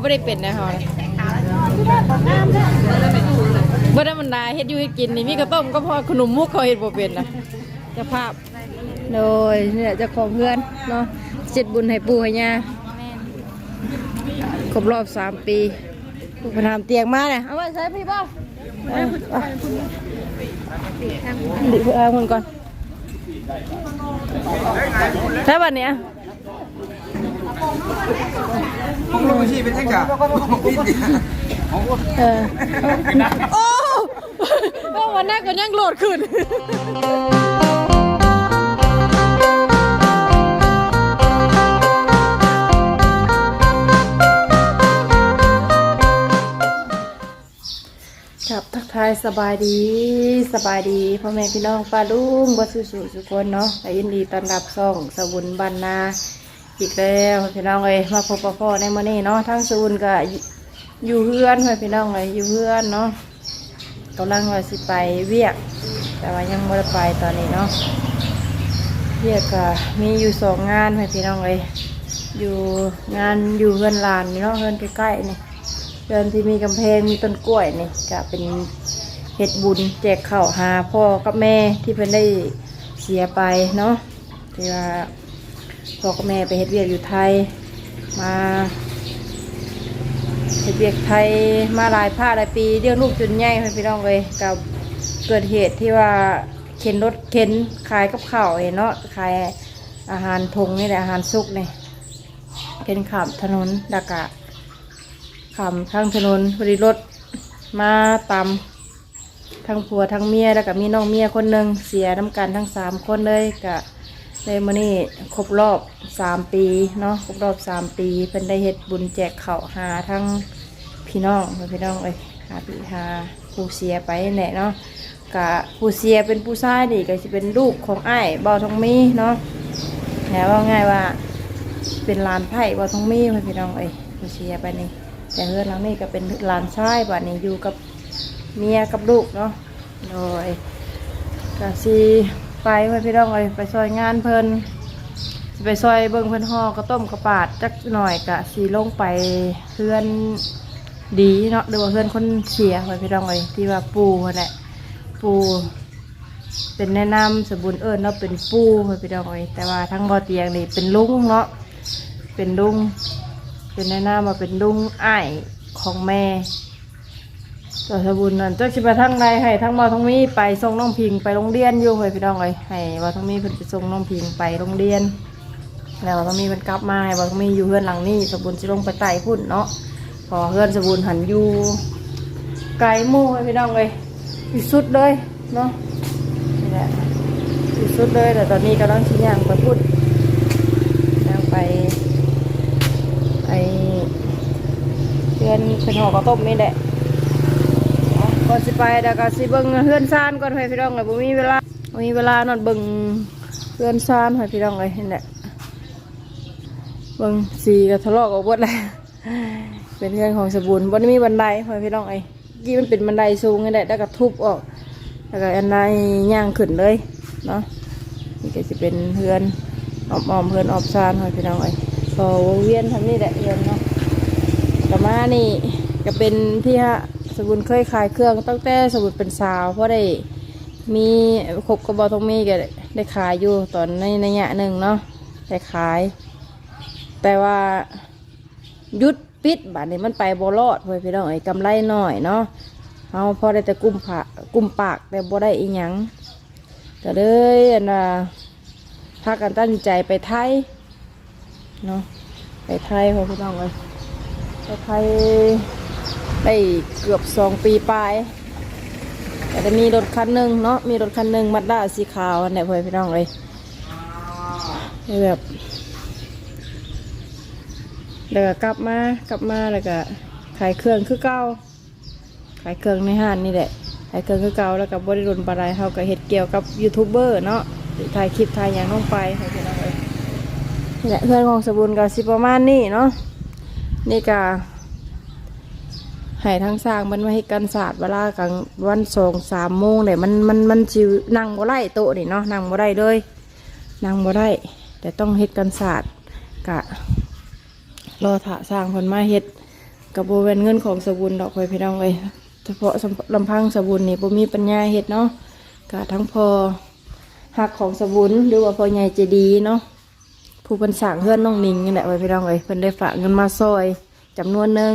ไม่ได้เป็นนะฮอนะบ่ได้มันดาเฮ็ดอยู่ให้กินนี่มีกระต้มก็พอขนมมุกเขาเฮ็ดบ่เป็นนะเจะภาพโดยนี่แหละเจ้าของเพื่อนเนาะเจ็ดบุญให้ปู่ให้ย่าครบรอบสามปีผู้พนามเตียงมาเนี่ยเอาไว้ใช้พี่บ่เอาเอาดิเพื่อเอาคนก่อนใช่ป่ะเนี่ย ผมรู้ชีเป็นยังไงพี่ดิเออโอ้โอ้วันหน้าก็ยังโหลดขึ้นครับทักทายสบายดีสบายดีพ่อแม่พี่น้องป้าลุงบัสุสุสุคนเนาะแต่ยินดีต้อนรับส่องสบุญบานนา อีกแล้วพี่น้องเลยมาพบกับพ่อในมื้อนี้เนาะทั้งสบุญก็อยู่เพื่อนพ่อพี่น้องเลยอยู่เพื่อนเนาะกำลังว่าสิไปเวียก แต่ว่ายังไม่ได้ไปตอนนี้เนาะเวียกก็มีอยู่สองงานพ่อพี่น้องเลยอยู่งานอยู่เพื่อนลานนี่เนาะเพื่อนใกล้ๆนี่เดินที่มีกำแพงมีต้นกล้วยนี่ก็เป็นเห็ดบุญแจกข้าวหาพ่อกับแม่ที่เพิ่นได้เสียไปเนาะที่ว่า พ่อกับแม่ไปเฮ็ดเวียกอยู่ไทย มาเฮ็ดเวียกไทยมาหลายผ้าหลายปีเลี้ยงลูกจนใหญ่พี่น้องเลยกับเกิดเหตุที่ว่าเข็นรถเข็นขายกับข้าวเห็นเนาะขายอาหารทงนี่แหละอาหารซุกเนี่เข็นขามถนนดากะขำทางถนนพอดีรถมาตามทั้งผัวทั้งเมียแล้วก็มีน้องเมียคนหนึ่งเสียน้ำกันทั้งสามคนเลยกะ ในมื้อนี้ครบรอบสามปีเนาะครบรอบสามปีเป็นได้เฮ็ดบุญแจกเข้าหาทั้งพี่น้องพี่น้องเอ้ยหาพี่หาผู้เสียไปนั่นแหละเนาะกะผู้เสียเป็นผู้ชายนี่ก็จะเป็นลูกของไอ้ายเบาทองมีเนาะแหมว่าง่ายว่าเป็นลานไผ่เบาทองมีพี่น้องเอ้ยผู้เสียไปนี่แต่เฮือนหลังนี้ก็เป็นลานชายบ้านนี้อยู่กับเมียกับลูกเนาะโดยกะซี ไปไว้พี่น้องเลยไปซอยงานเพิ่นไปซอยเบิ่งเพิ่นห่อกระต้มกระปาดจักหน่อยกะสีลงไปเพื่อนดีเนาะหรือว่าเพื่อนคนเสียไว้พี่น้องเลยที่ว่าปูนั่นแหละปูเป็นแนะนำสมบูรณ์เอิญเนาะเป็นปูไว้พี่น้องเลยแต่ว่าทั้งบ่อเตียงนี่เป็นลุงเนาะเป็นลุงเป็นแนะนำมาเป็นลุงอ้ายของแม่ ต่อสบุญนั่นเจ้าชิบะทั้งใดให้ทั้งมาทั้งมีไปส่งน้องพิงไปโรงเรียนอยู่เลยพี่น้องเลยให้ว่ทั้งมีเพิ่นไปส่งน้องพิงไปโรงเรียน แล้วว่ทั้งมีเพิ่นกลับมาให้ว่ทั้งมีอยู่เฮือนหลังนี้สบุญสิลงไปไต่พุ่นเนาะพอเฮือนสบุญหันอยู่ไกลหมู่เลยพี่น้องเลยที่สุดเลยเนาะนี่แหละที่สุดเลยแต่ตอนนี้กำลังชิ้ย่างไปพุ่นย่างไปไอเพื่อนเป็นหอกระต้มนี่แหละ ก่อนสิไปเดี๋ยวก็สิเบิ่งเพื่อนซานก่อนให้พี่น้องเลยบ่มีเวลาบ่มีเวลานอนเบิ่งเพื่อนซานให้พี่น้องเลยนี่แหละเบิ่งสีก็ทะเลาะกับเบดเลยเป็นเพื่อนของสบูนบ่ได้มีบันไดให้พี่น้องเอ้ยกี้มันเป็นบันไดสูงนี่แหละแล้วก็ทุบออกแล้วก็อันใดย่างขึ้นเลยเนาะนี่ก็จะเป็นเพื่อนออมๆเพื่อนออบซานให้พี่น้องเอ้ยพอวงเวียนทำนี่แหละเรียนเนาะแต่มานี่ก็เป็นที่ฮะ สบุนเคยขายเครื่องตั้งแต่สบุนเป็นสาวเพราะได้มีขบกระบอกตรงมีก็ได้ขายอยู่ตอนในในยะหนึ่งเนาะได้ขาย แต่ว่ายุดปิดบัดนี้มันไปบรอดเพื่อพี่น้องไอ้กำไรหน่อยเนาะเอาพอได้แต่กุ้มผักกุ้มปากแต่บ่ได้อีหยังก็เลยอันน่ะพากันตั้งใจไปไทยเนาะไปไทยพอพี่น้องเลยไปไทย ได้เกือบสองปีปลายแต่จะมีรถคันหนึ่งเนาะมีรถคันหนึ่งมัดด้าสีขาวอันไหนพอนพี่น้องเลยแบบแล้วก็กลับมากลับมาแล้วก็ขายเครื่องคือเก่าขายเครื่องในห้างนี่แหละขายเครื่องคือเก่าแล้วก็บริรุนปลาไหลเขาก็เห็ดเกี่ยวกับยูทูบเบอร์เนาะถ่ายคลิปถ่ายอย่างลงไปพอพี่น้องเลยนี่แหละเพื่อนของสบุญกับสิประมาณนี้เนาะนี่ก็ ให้ทั้งสร้างมันมาให้กันศาสตร์เวลากลางวันสองสามโมงเนี่ยมันมันมันจิวนั่งบ่ได้โต๊ะนี่เนาะนั่งบ่ได้เลยนั่งบ่ได้ แต่ต้องเฮ็ดกันศาสตร์กะรอถาสร้างคนมาเฮ็ดกับโบเวนเงินของสบุญดอกไฟพี่น้องเลยเฉพาะลำพังสบุญนี่บ่มีปัญญาเฮ็ดเนาะกะทั้งพอหักของสบุญหรือว่าพอใหญ่ใจดีเนาะผู้เพิ่นสร้างเฮือนน้องนิงนี่แหละไว้พี่น้องเลยเพิ่นได้ฝากเงินมาซอยจำนวนหนึ่ง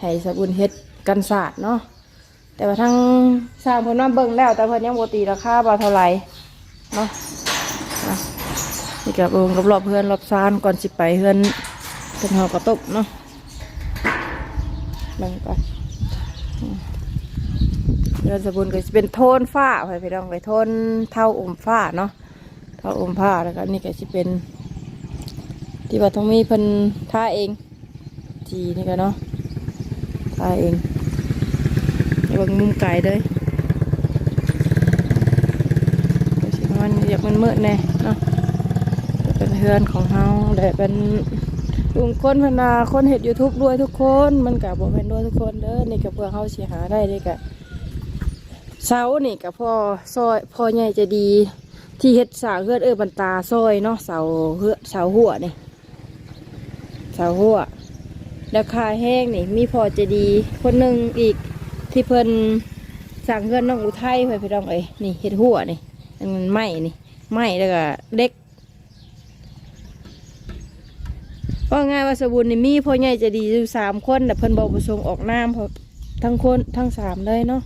ให้สบุญเฮ็ดกันศาสตร์เนาะแต่ว่าทั้งสร้างเพิ่นมาเบิ่งแล้ว แต่เพิ่นยังโบตีราคาบ่าเท่าไหร่เนาะนี่กับองค์กับรอบเพื่อนรอบซานก่อนสิไปเฮือนเป็นหอกระตบเนาะเบิ่งก่อนเดือนสบุญก็จะเป็นโทนฟ้าไปพี่น้องไปโทนเท่าอมฟ้าเนาะเท่าอมฟ้าแล้วก็นี่ก็จะเป็น ที่ว่าต้องมีเพิ่นท่าเองทีนี่ก็เนาะ ท่าเองเบิ่งมุมไกลเลยสิมันอยากมันมืดแน่เนาะเป็นเฮือนของเฮาและเป็นลุงคนพนาคนเห็ดยูทูบด้วยทุกคนมันกับบ่เป็นด้วยทุกคนเด้อนี่กับเพื่อเขาเสียหาได้นี่กับเสานี่กับพ่อซอยพ่อใหญ่จะดี ที่เฮ็ดสาเฮือดเออบันตาซอยเนาะเสาเฮือเสาหัวนี่เสาหัว แล้วคาแห้งนี่มีพอจะดีคนหนึ่งอีกที่เพิ่นสั่งเฮือนน้องอุทัยเพื่อนพี่น้องเอ้ยนี่เฮ็ดหัวนี่มันไหม้นี่ไหม้แล้วก็เด็กว่าง่ายว่าสบุญนี่มีพ่อใหญ่จะดีอยู่สามคนแต่เพิ่นบอกประสงค์ออกน้ำเพราะทั้งคนทั้งสามเลยเนาะ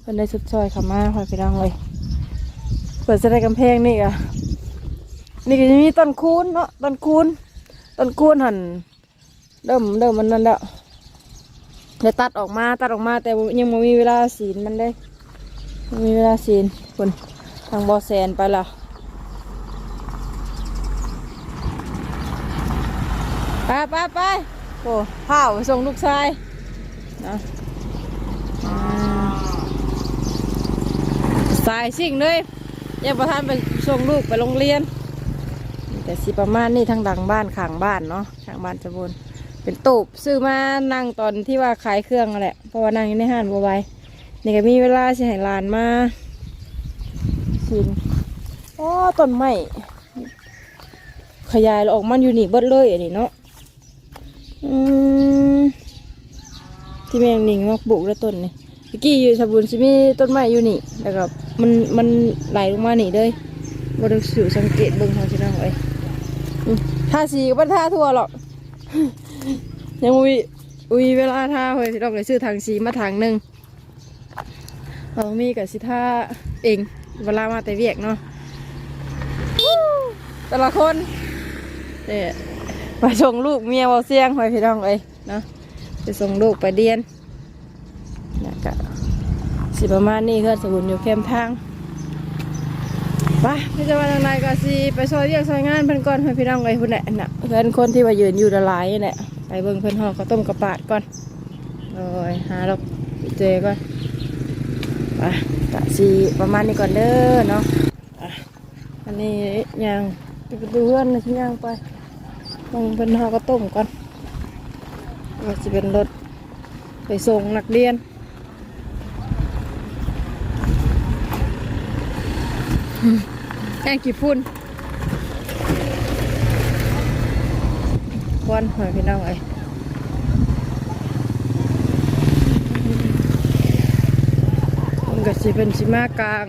เพิ่นได้สุดซอยขามาคอยไปดังเลยเปิดแสดงกำแพงนี่ก็นี่ก็จะมีต้นคูนเนาะต้นคูนต้นคูนหัน เริ่มเริ่มมันนั่นแล้วเลยตัดออกมาตัดออกมา แต่ยังไม่มีเวลาศีลมันได้มีเวลาศีลคนทางบอแซนไปละไปไปไปโอ้เผาส่งลูกชายนะอ่าสายสิ่งเลยยังประทานไปส่งลูกไปโรงเรียน แต่สิประมาณนี้ทางดังบ้านข้างบ้านเนาะข้างบ้านจะบน เป็นตูบซื้อมานั่งตอนที่ว่าขายเครื่องแหละเพราะว่านั่งอยู่ในห้างบัวไวนี่ก็มีเวลาสิให้หลานมาสินโอ้ต้นไม้ขยายออกมันอยู่นี่เบิดเลยอันนี้เนาะอืมที่แมงนิงมาปลูกแล้วต้นนี่เมื่อกี้อยู่สบุนชิมีต้นไม้อยู่นี่แล้วก็มันมันไหลลงมานี่เลยบริสุทธิ์สังเกตเบิ่งเขาชิน้องเอ้ยอืมทาสีก็ไม่ทาทั่วหรอก ยังมีอุยเวลาท่าเฮ้ยพี่น้องเลยซื้อทางสีมาทางหนึ่งเรามีกับสิทาเองเวลามาแต่เวียกเนาะแต่ละคนเนี่ยไปส่งลูกเมียเบาเสียงไปพี่น้องเอ้ยเนาะไปส่งลูกไปเรียนนะกะสิประมาณนี้เพื่อนสมุนอยู่เข้มทางไปพี่จะมาทางไหนก็สิไปซอยเรียกซอยงานเพิ่นก่อนให้พี่น้องเอ้ยเพิ่นแหละน่ะเพื่อนคนที่ว่ายืนอยู่ละลายนี่แหละ เบิ่งเพิ่นห่อข้าวต้มกระปาดก่อนโอ้ยหาเราเจก่อนไปกะสิประมาณนี้ก่อนเด้อเนาะอันนี้ยังไปดูเพื่อนนะที่ยังไปมองเป็นหอก็ต้มก่อนว่าจะเป็นรถไปส่งนักเรียนแองกี่พุ่น ควันหอยพี่น้องไอ้ยมันก็สิเป็นสิมากลาง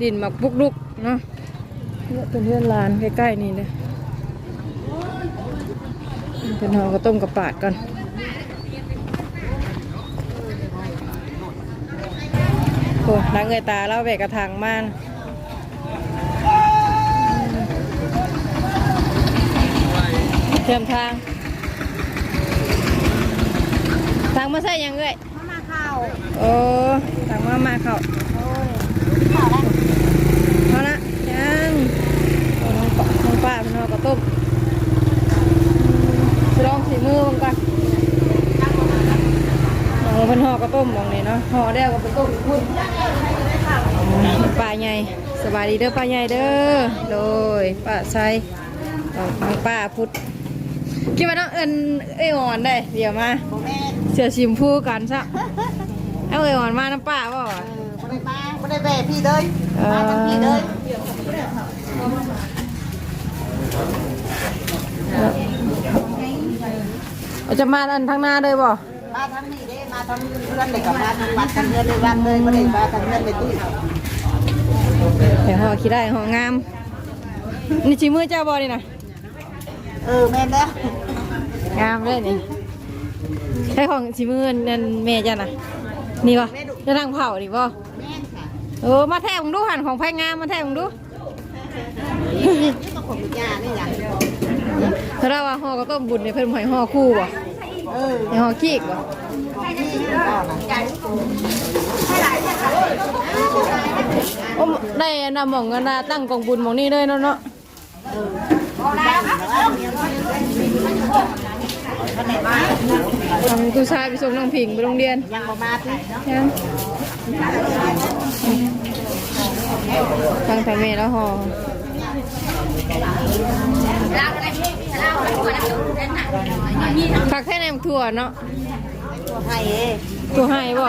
ดินหมักบุกลุกเนาะเนี่ยเป็นเพื่อนลานใกล้ๆนี่เลยเป็นหอก็ต้มกระปาดก่อนโอ้ล้างเงยตาแล้วแบกกระถางม่าน เตรียมทาง ทางมาใส่ยังเอ้ยมามาข้าวโอ้ทางมามาเขาโอ้ยข้าวแล้วเอาละยังโอ้น้องปะน้องป้าเป็นหอกระต้มจะลองสีมือมันก่อนเราเป็นห่อกระต้มมองนี่เนาะห่อได้วก็เป็นต้มพุ่นปลาใหญ่สบายดีเด้อปลาใหญ่เด้อโดยป้าใส่น้องป้าพุทธ คิดว่าน้องเอิญเอ้ยอ่อนได้ เดี๋ยวมาโบแม่เสือชิมพูกันซะเอาเอ้ยอ่อนมาน้ำป้าบ่เออโบได้มาโบได้แบ่พี่เลยมาทำพี่เลยเเอาจะมาอันทางหน้าเลยบ่มาทั้งนี้เด้มาทั้งเพื่อนเลยกับมาทั้งวัดทั้งเพื่อนเลยวันเลยบ่ได้มาทั้งเพื่อนเลยตุ้ยเดี๋ยวห่อขี้ได้ห่องาม นี่ชีมือเจ้าบ่นี่นะ เออแม่นแล้วงามเลยนี่ใช้ของชีมือนั่นแม่จ้ะนะนี่บ่จะนั่งเผาดิบ่แม่นค่ะเออมาแทงดูหันของไผงามมาแทงดูต้องขอบคุณย่านี่ล่ะถ้าเราว่าห่อก็ต้มบุญเนี่ยเพิ่นหอยห่อคู่บ่เออให้ห่อขี้บ่นี่ก่อนนะโอ้ได้อันน่ะหม่องกันน่ะตั้งกองบุญหม่องนี้เลยเนาะเนาะ ทำกูชายไปส่งน้องผิงไปโรงเรียน ยังบ่มาติยังทางทำเมแล้วหอผักแค่แหนมถั่วเนาะตัวให้เอ้ถั่วให้บ่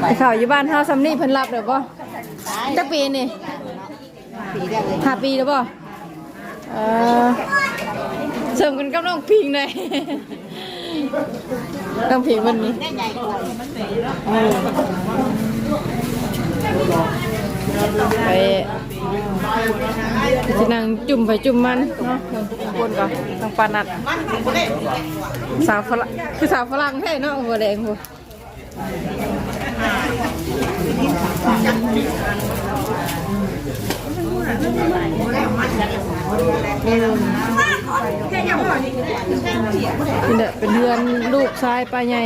ไปข่าวอยู่บ้านเฮาซัมนี่เพิ่นรับเด้อบ่จักปีนี่ห้าปีแล้วบ่เออเสริมกันกับน้องพิงเลยน้องพิงมันนี้ ไปสินั่งจุ่มไปจุ่มมันเนาะคนก่อนทางปานัดสาวฝรั่งคือสาวฝรั่งแท้เนาะหัวแดงหัวเป็นเด้อเป็นเพื่อนลูกชายป้าใหญ่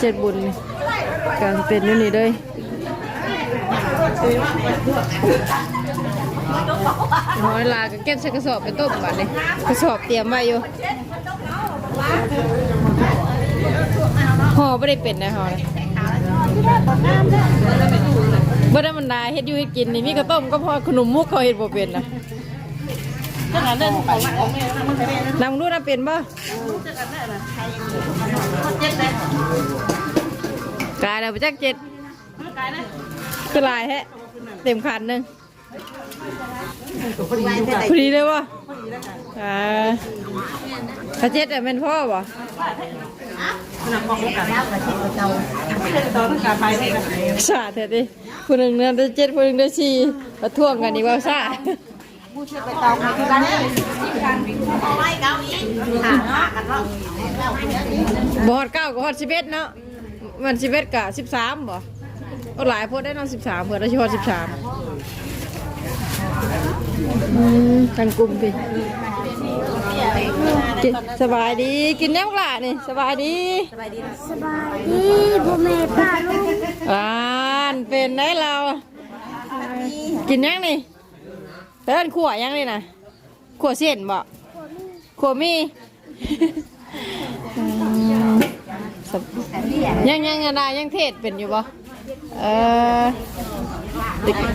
เจ็ดบุญการเป็นอยู่นี่เลย น้อยลาก็เก็บใส่กระสอบไปต้มบัดเลยกระสอบเตรียมไว้อยู่ห่อไม่ได้เป็นนะห่อเลยบ่ได้มันดาเฮ็ดอยู่เฮ็ดกินนี่มีกระต้มก็พอขนมมุกเขาเฮ็ดบ่เป็นนะนำดูนะเป็นบ่กายแล้วไปจักเจ็ด คือลายแฮะเต็มขันหนึ่งพอดีเลยวะอ่าพระเจ็ดอะเป็นพ่อบ่สาเถิดดิคนหนึ่งเดือนได้เจ็ดคนหนึ่งได้สี่มาท่วงกันนี่ว่าซาไปเตาไปที่บ้านนี่เอาไว้เกาอีกถามว่ากันบอดเก้าก็ฮอดสิบเอ็ดเนาะมันสิบเอ็ดกะสิบสามบ่ หลายโพดได้นอนสิบสามเผื่อได้ชอสิบสามอืมกันกลุ่มพี่กินสบายดีกินแน่กล่ะนี่สบายดีนี่พ่อแม่ป้าลูกอ่านเป็นได้เรา กินยังนี่เดินขั่วยังนี่นะขวเส้นบ่ขวมีอืมยังยังยังได้ยังเทศเป็นอยู่บ่ เออ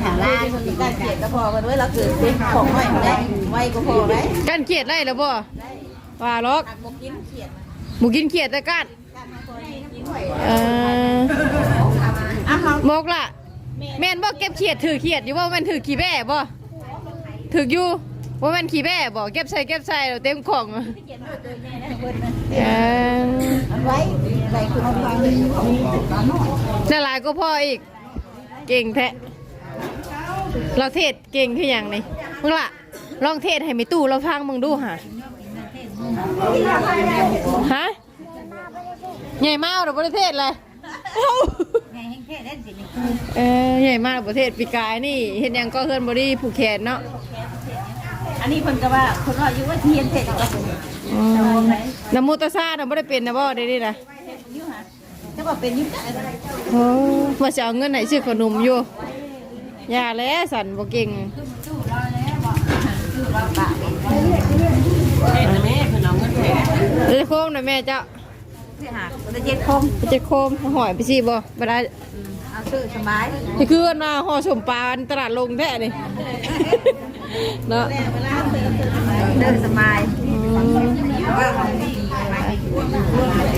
ถามว่าได้เกียรติก็พอกันด้วยเราเกิดเป็นของไว้ได้ไว้ก็พอไหมกันเขียดไล่แล้วบ่ว่าล็อกบกินเขียดหมูกินเขียดแต่กันเอออ้าวมกล่ะแม่นบ่เก็บเขียดถือเขียดอยู่บ่แม่นถือขี้แบ่บ่ถืออยู่ ว่าแม่นขี้แบ่บ่เก็บใส่เก็บใส่แล้วเต็มของเออไว้ไว้คือเอาไว้น่าหลายก็พ่ออีก เก่งแท้เราเทศเก่งคืออย่างนี้มึงล่ะลองเทศให้มีตู้เราฟังมึงดูหะฮะใหญ่มากเราประเทศเลยเออใหญ่มากประเทศปีกายนี่เห็นยังก็เฮิร์นบอดี้ผูกแขนเนาะ อันนี้คนก็ว่าคนว่าอยู่ว่าเทียนเสร็จก็อืมน้ำมูตาซาเราไม่ได้เป็นนะบ่ได้ดินะถ้าว่าเป็นยุ่งจังโอ้ว่าจะเอาเงินไหนซื้อขนมอยู่อย่าแล้วสันบ่เก่งเจะโค้งหน่อยแม่เจ้าที่หาจะเจ็ดคมเจะโค้งหอยไปสิบ่เวลา เอาซื้อสบายนี่คือว่าหห่อสมปลาอันตลาดลงแท้นี่ เนาะเดินสบาย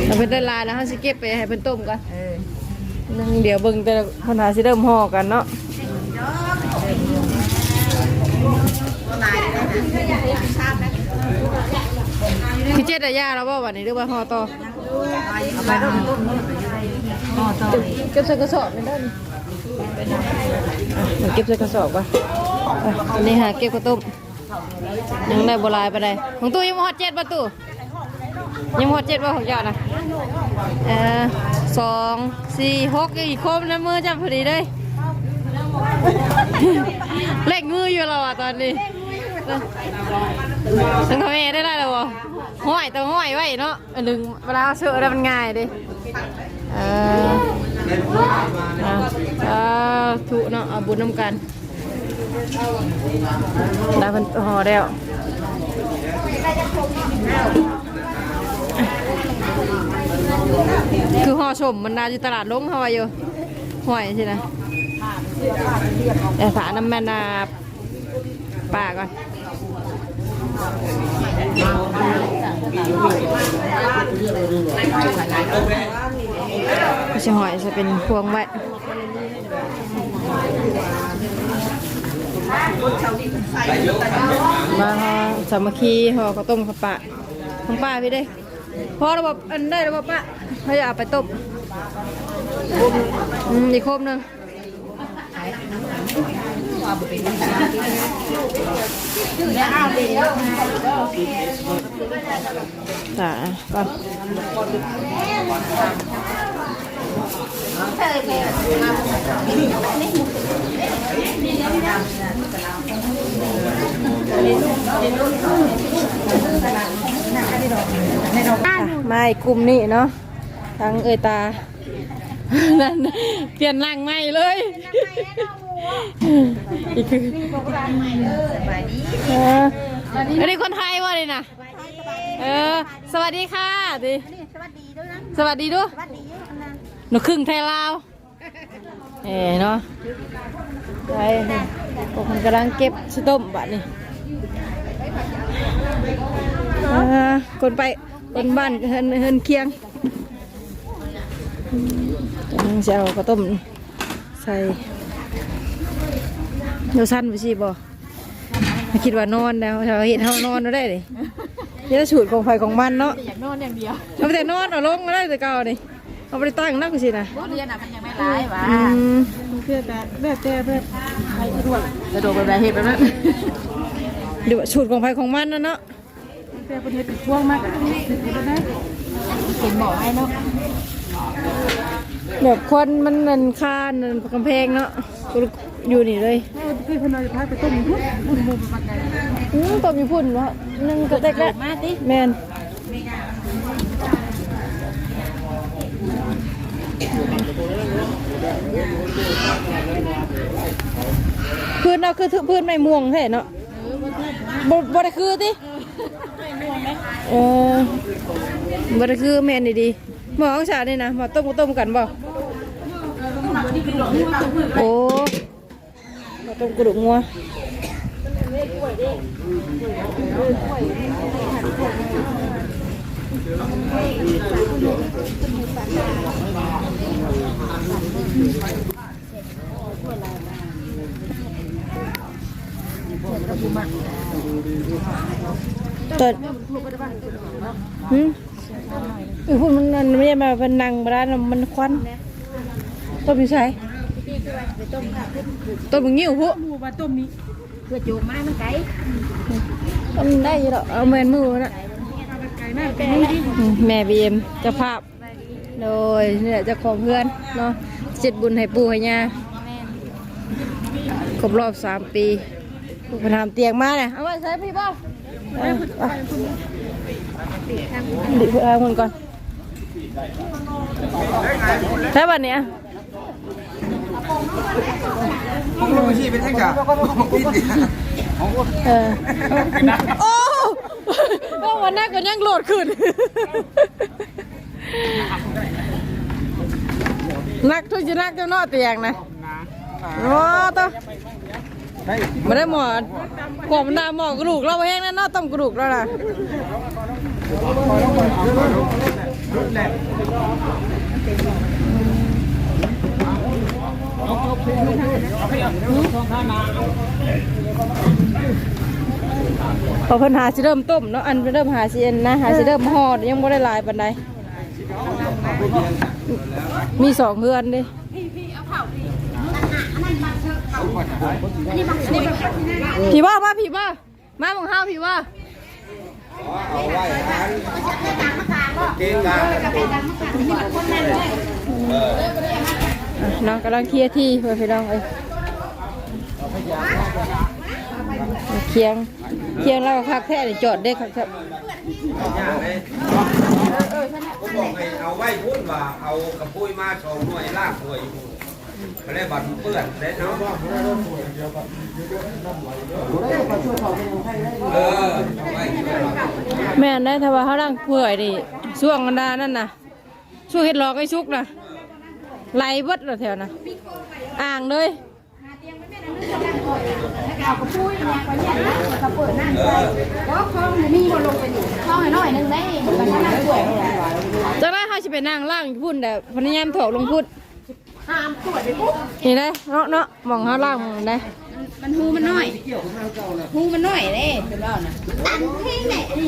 เราเป็นได้ลายแล้วเขาสิเก็บไปให้เป็นต้มก่อนเออนึงเดี๋ยวเบิ่งแต่ละคนหาสิเริ่มห่อกันเนาะคือเจ็ดอะยาแล้วบ่วันนี้หรือว่าห่อต่อเอาไปต้มต้มห่ อต่อเก็บใส่กระสอบไม่ได้นี่อะเก็บใส่กระสอบป่ะอะอันนี้หาเก็บกระตุ้มยังได้โบราณไปได้ของตู้ยังบ่ฮอดเจ็ดป่ะตูยังบ่ฮอดเจ็ดป่ะของยอดนะเออสองสี่หกอีกครบนะมือจับพอดีเลยเล็กมืออยู่แล้วอะตอนนี้ สังเกตได้ได้แล้วบ่ห้อยต้องห้อยไว้เนาะหนึ่งเวลาเสือแล้วมันง่ายดิเอออ่อถูเนาะเอาบุญน้ำกันได้เป็นห่อแล้วคือห่อชมมันนาอยู่ตลาดลงเขาว่าอยู่ห่อยใช่ไหมแต่ฝาน้ำมันนาป่าก่อน ช่หอยจะเป็นพวงไว้มาสามัคคีห่อข้าวต้มข้าวปะของป้าพี่ได้พอระบบอันได้ระบบป้าเขาจะเอาไปต้มอืมอีกครบหนึ่ง จ้าก่อนอะมาอีกกลุ่มนี้เนาะทั้งเอตา นั่นเปลี่ยนร่างใหม่เลย อีกคือเอออันนี้คนไทยวะเลยนะเออ สวัสดีค่ะดิสวัสดีด้วยนะสวัสดีด้วยสวัสดีด้วยนะหนูครึ่งไทยลาว เอ๋เนาะไปผมกำลังเก็บสต้มบัดนี่อ่าคนไปคนบ้านเฮินเฮินเคียง กำลังจะเอากระต้มใส่โยสั้นไปสิบ่ไม่คิดว่านอนแล้วเราเห็นเขานอนเราได้เลยนี่จะฉูดของไฟของมันเนาะอยากนอนอย่างเดียวเอาไปแต่นอนเอาลงก็ได้แต่เก่านี่เอาไปตั้งนักกูสินะเรียนอะมันยังไม่ร้ายหวะอืมเพื่อแต่แบบแต่แบบใครสะดวกสะดวกแบบเหตุแบบนั้นเดี๋ยวสูตรของไผของมันนะเนาะแต่ประเทศเป็นช่วงมากอะได้เห็นหมอให้เนาะ แบบคนมันนันคานนันกำแพงเนาะกูอยู่นี่เลยพี่พนันจะพาไปต้มพุทธพุทธมุมประกันอืมตัวมีพุ่นเนาะนึ่งกระเตกแล้วมาดิแมนพื้นเราคือพื้นไม่ม่วงแท้เนาะบ่บ่ได้คือติเออบ่ได้คือแม่นดีๆ หมอของชานี่นะหมอต้มก็ต้มกันบ่โอ้หมอต้มกระดูกงัวตอนหืม เออพูดมันมันไม่ได้มาเป็นนังมาแล้วมันควันต้มอยู่ใช่ต้มมึงงิ้วพวกหมูมาต้มนี้เพื่อจูงไม้มันไกลต้มได้อยี่หรอกเอาแมนมือมันนะไกลมากไกลนี่ดิอืมแม่บีเอ็มเจ้าภาพโดยนี่แหละเจ้าของเพื่อนเนาะเจ็ดบุญให้ปู่ให้ย่าครบรอบสามปีปู่พนามเตียงมาเนี่ยเอาไว้ใส่พี่บ้า เอาเอาดิเพื่อเอาคนก่อนใช่ป่ะเนี่ยผมรู้ชีเป็นยังไงพี่ดิเออโอ้โอ้วันนั้นก็ยังโหลดขึ้นนักทุกชนักเจ้าเนอเตียงนะโอ้ตัว ไม่ได้หมอดกว่ามันดาหมอกระดูกเราแห้งแน่นอนต้มกระดูกแล้วล่ะพอเพิ่นหาสิเริ่มต้มเนาะอันเริ่มหาสิอันนะหาสิเริ่มห่อยังบ่ได้ลายปานใดมีสองเฮือนเด้พี่ ผีว่ามาพี่ว่ามาของเฮาพี่ว่าเอาไว้ร้านเกงกาน้องกำลังเคลียร์ที่เพื่อนพี่น้องเอ้ยเคียงเคียงแล้วก็คักแท้จอดได้ครับครับย่างเลยผมบอกให้เอาไว้พุ่นว่าเอากระปุยมาสองหน่วยลากหน่วยอยู่ ไม่ได้บัตรเปื้อนได้เนาะเออไว้ช่วยเราแม่นได้ถ้าว่าเขาร่างเปื่อยนี่ช่วงกันดานั่นน่ะช่วงเห็ดหลอกไอ้ชุกน่ะไหลเบิดแล้วแถวน่ะอ่างเลยช่องหน่อยนึงได้มันก็น่าป่วยจะได้เขาจะไปนั่งล่างอยู่พุ่นแต่พยายามถกลงพุ่น ห้ามตรวจไปปุ๊บนี่ได้เนาะเนาะมองเขาล่างมองได้มันหูมันน้อยหูมันน้อยเด้เป็นว่าน่ะ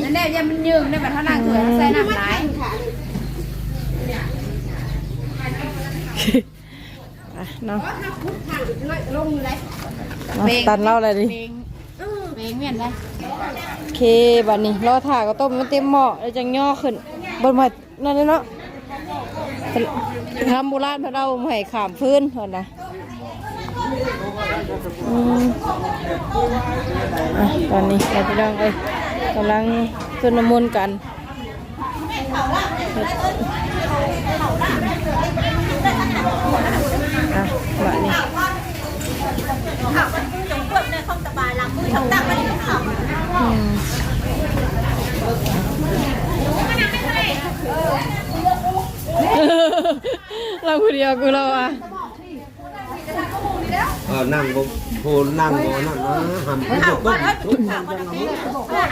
นั่นแหละยังมันยืมได้บัดเท่านั้นคือใส่น้ำหลายอะเนาะลงอยู่เลยเนาะตันเล่าอะไรดิเบงเบงเมียนได้โอเคบัดนี้รอถ่าก็ต้มมันเต็มหม้อแล้วจังย่อขึ้นบนมานั่นเลยเนาะ ทำโบราณพระเราให้ขามพื้นเถอะนะตอนนี้เราพี่น้องเอ้ยกำลังสน้ำมนกันอะบัดนี้อืม เราคนเดียวกูเราอะเออนั่งบ่โพนั่งบ่นั่นนะหำขึ้นต้ม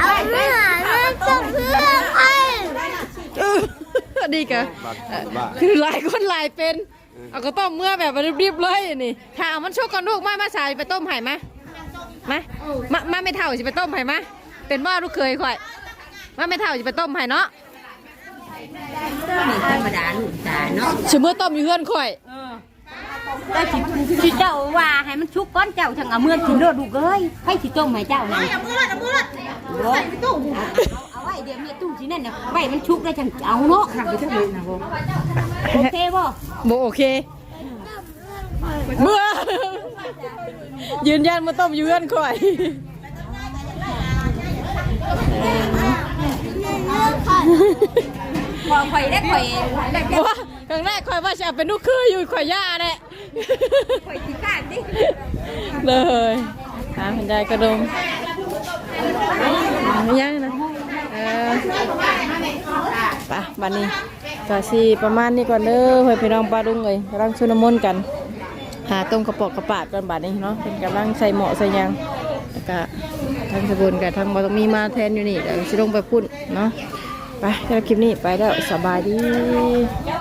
เอาเรื่องเรื่องจะเพื่อใครดีกะคือหลายคนหลายเป็นเอาก็ต้มเมื่อแบบรีบๆเลยนี่ถ้าเอามันชุกก่อนลูกมามาสายไปต้มไห่มามามามาไม่เท่าสิไปต้มไห่มาเป็นว่าลูกเคยข่อยมาไม่เท่าสิไปต้มไห่เนาะ ธรรมดาลูกตาเนาะสมมติต้มอยู่เพื่อนข่อยแต่สิสิเจ้าว่าให้มันชุกก้อนเจ้าทั้งเอาเมื่อกินเลือดลูกเอ้ยให้สิต้มให้เจ้านั่นเอาเมื่อเอาเมื่อใส่ตู้เอาไว้เดี๋ยวเมียตู้สินั่นน่ะไว้มันชุกได้จังเอาเนาะไปจังเลยนะบ่โอเคบ่โบโอเคเมื่อยืนยันมาต้มอยู่เพื่อนข่อยพ อข่อยได้ข่อยได้เพราะว่าครั้งแรกข่อยว่าจะเอาเป็นลูกคืออยู่ข่อยย่าแหละข่อยสิกล้าดิเลยหาพันได้กระดมไม่ยังนะเออไปบัดนี้ก็สิประมาณนี้ก่อนเด้อเพื่อนพี่น้องป้าลุงเลยกำลังชุนมนต์กัน หาต้มกระปอกกระปาดกันบัดนี้เนาะเป็นกำลังใส่หมอใส่หยังแล้วก็ทางสบุนกับทางบอต้องมีมาแทนอยู่นี่เดี๋ยวสิลงไปพุ่นเนาะ ไปแล้วคลิปนี้ไปแล้วสบายดี